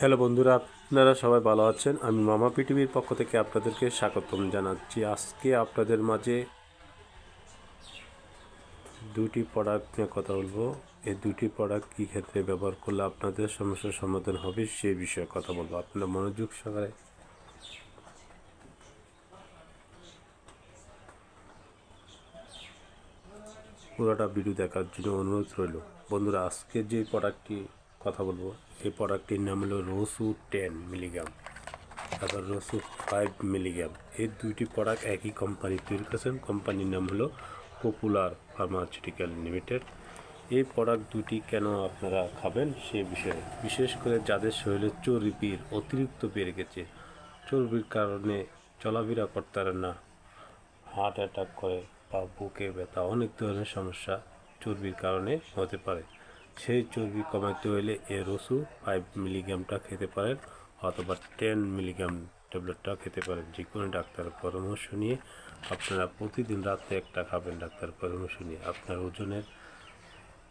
Hello বন্ধুরা, আপনারা সবাই ভালো আছেন? আমি মামা পৃথিবীর পক্ষ থেকে আপনাদেরকে স্বাগতম জানাচ্ছি। আজকে আপনাদের মাঝে দুটি প্রোডাক্ট নিয়ে কথা বলব। এই দুটি প্রোডাক্ট কী ক্ষেত্রে ব্যবহার করলে আপনাদের সমস্যার সমাধান হবে সেই বিষয়ে কথা বলব। আপনারা মনোযোগ সহকারে পুরোটা ভিডিও দেখার জন্য অনুরোধ রইল। বন্ধুরা, আজকে যে প্রোডাক্টটি কথা বলব। এই প্রোডাক্টটির নাম হলো রসু টেন মিলিগ্রাম তারপর রসু ফাইভ মিলিগ্রাম এই দুইটি প্রোডাক্ট একই কোম্পানি তৈরি করেছেন। কোম্পানির নাম হলো পপুলার ফার্মাসিউটিক্যাল লিমিটেড এই প্রোডাক্ট দুটি কেন আপনারা খাবেন সে বিষয়ে? বিশেষ করে যাদের শরীরে চর্বির অতিরিক্ত বেড়ে গেছে, চর্বির কারণে চলাফেরা করতে পারেন না হার্ট অ্যাটাক করে বা বুকে ব্যথা, অনেক ধরনের সমস্যা চর্বির কারণে হতে পারে। সেই চর্বি কমাতে হলে এ রসু ফাইভ মিলিগ্রামটা খেতে পারেন অথবা টেন মিলিগ্রাম ট্যাবলেটটা খেতে পারেন। যে কোনো ডাক্তারের পরামর্শ নিয়ে আপনারা প্রতিদিন রাতে একটা খাবেন ডাক্তারের পরামর্শ নিয়ে। আপনার ওজনের,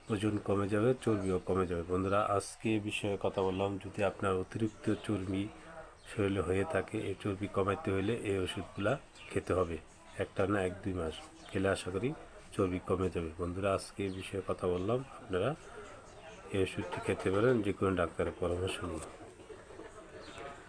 ওজন কমে যাবে, চর্বিও কমে যাবে। বন্ধুরা, আজকে এই বিষয়ে কথা বললাম। যদি আপনার অতিরিক্ত চর্বি শরীরে হয়ে থাকে এই চর্বি কমাতে হলে এই ওষুধগুলা খেতে হবে। একটা না এক দুই মাস। খেলে আশা করি চর্বি কমে যাবে। বন্ধুরা, আজকে এই বিষয়ে কথা বললাম। আপনারা এই ওষুধটি খেতে পারেন যে কোনো ডাক্তারের পরামর্শ নিয়ে